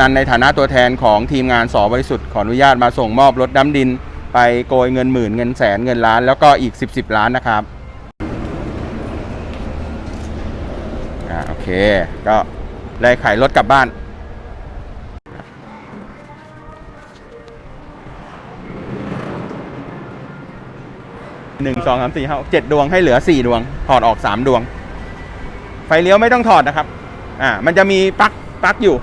ำนันในฐานะตัวแทนของทีมงานสอบริสุทธิ์ขออนุญาตมาส่งมอบรถดำดิน ไปโกยเงินหมื่นเงินแสนเงินล้าน แล้วก็อีก 10 10ล้านนะครับอ่าโอเค ก็ได้ขายรถกลับบ้านหนึ่งสองสามสี่ห้าเจ็ดดวงให้เหลือสี่ดวง ถอดออกสามดวง ไฟเลี้ยวไม่ต้องถอดนะครับ อ่า มันจะมีปลั๊กปลั๊กอยู่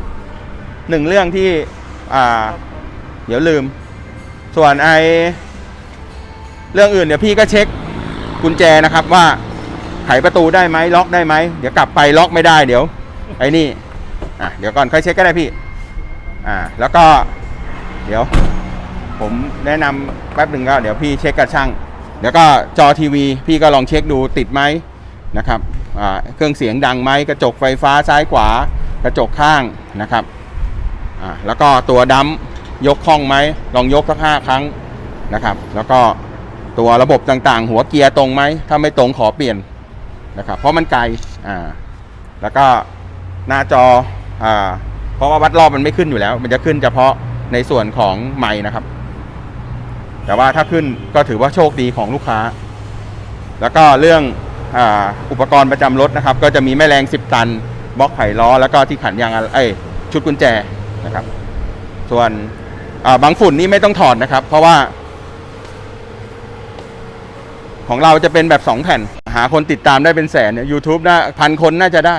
หนึ่งเรื่องที่อ่าเดี๋ยวลืม ส่วนไอเรื่องอื่นเดี๋ยวพี่ก็เช็คกุญแจนะครับว่าไขประตูได้ไหมล็อกได้ไหมเดี๋ยวกลับไปล็อกไม่ได้เดี๋ยว ไอ้นี่อะเดี๋ยวก่อนค่อยเช็คก็ได้พี่อ่าแล้วก็ เดี๋ยว ผมแนะนำแป๊บหนึ่งก็เดี๋ยวพี่เช็คกับช่างเดี๋ยวก็จอทีวี พี่ก็ลองเช็คดูติดไหมนะครับเครื่องเสียงดังไหมกระจกไฟฟ้าซ้ายขวา กระจกข้างนะครับ อ่าแล้วก็ตัวดัมยกคล่องไหมลองยกสักห้าครั้งนะครับ แล้วก็ตัวระบบต่างๆ หัวเกียร์ตรงไหมถ้าไม่ตรงขอเปลี่ยนนะครับเพราะมันไกลอ่าแล้วก็หน้าจออ่าเพราะว่าวัดรอบมันไม่ขึ้นอยู่แล้ว มันจะขึ้นเฉพาะในส่วนของไม้นะครับ แต่ว่าถ้าขึ้นก็ถือว่าโชคดีของลูกค้า แล้วก็เรื่องออุปกรณ์ประจำรถนะครับ ก็จะมีแม่แรง 10 ตันบล็อกไขล้อ แล้วก็ที่ขันยางเอ้ยชุดกุญแจ นะครับ ส่วนบางฝุ่นนี่ไม่ต้องถอดนะครับ เพราะว่า ของเราจะเป็นแบบ 2 แผ่น หาคนติดตามได้เป็นแสนเนี่ยยูทูบน่าพันคนน่าจะได้